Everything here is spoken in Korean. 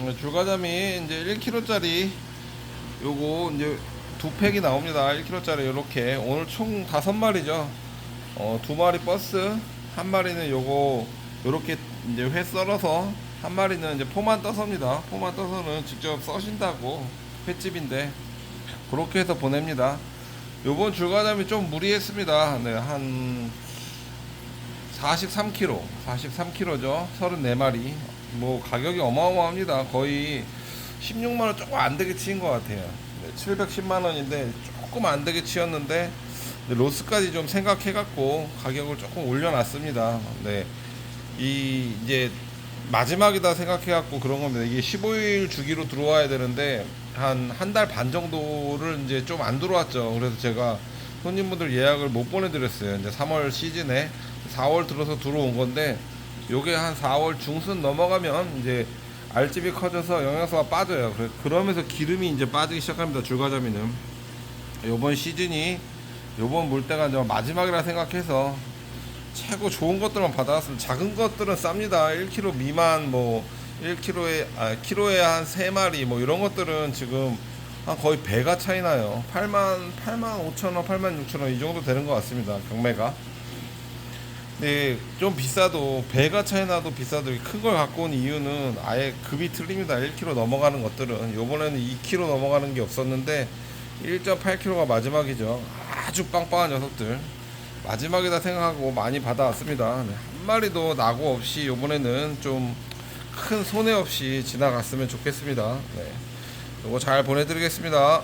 어, 줄가자미 이제 1kg짜리 요거 이제 두 팩이 나옵니다. 1kg짜리 요렇게 오늘 총 다섯 마리죠. 어, 두 마리 버스, 한 마리는 요거 요렇게 이제 회 썰어서 한 마리는 이제 포만 떠서입니다. 포만 떠서는 직접 써신다고 횟집인데 그렇게 해서 보냅니다. 요번 줄가자미 좀 무리했습니다. 네, 한 43kg, 43kg죠. 34마리. 뭐 가격이 어마어마합니다. 거의 16만 원 조금 안 되게 치인 것 같아요. 네, 710만 원인데 조금 안 되게 치였는데 네, 로스까지 좀 생각해갖고 가격을 조금 올려놨습니다. 네, 이 이제 마지막이다 생각해갖고 그런 겁니다. 이게 15일 주기로 들어와야 되는데 한 한 달 반 정도를 이제 좀 안 들어왔죠. 그래서 제가 손님분들 예약을 못 보내드렸어요. 이제 3월 시즌에 4월 들어서 들어온 건데 요게 한 4월 중순 넘어가면 이제 알집이 커져서 영양소가 빠져요. 그러면서 기름이 이제 빠지기 시작합니다. 줄과자미는 요번 시즌이 요번 물때가 이제 마지막이라 생각해서 최고 좋은 것들만 받아왔으면 작은 것들은 쌉니다. 1kg 미만 뭐 1kg에 아 키로에 한 3마리 뭐 이런 것들은 지금 한 거의 배가 차이 나요. 8만 8만 5천 원, 8만 6천 원 이 정도 되는 것 같습니다. 경매가. 네, 좀 비싸도 배가 차이 나도 비싸도 큰 걸 갖고 온 이유는 아예 급이 틀립니다. 1kg 넘어가는 것들은 요번에는 2kg 넘어가는 게 없었는데 1.8kg가 마지막이죠. 아주 빵빵한 녀석들 마지막이다 생각하고 많이 받아왔습니다. 네, 한 마리도 낙오 없이 요번에는 좀 큰 손해 없이 지나갔으면 좋겠습니다. 네, 요거 잘 보내드리겠습니다.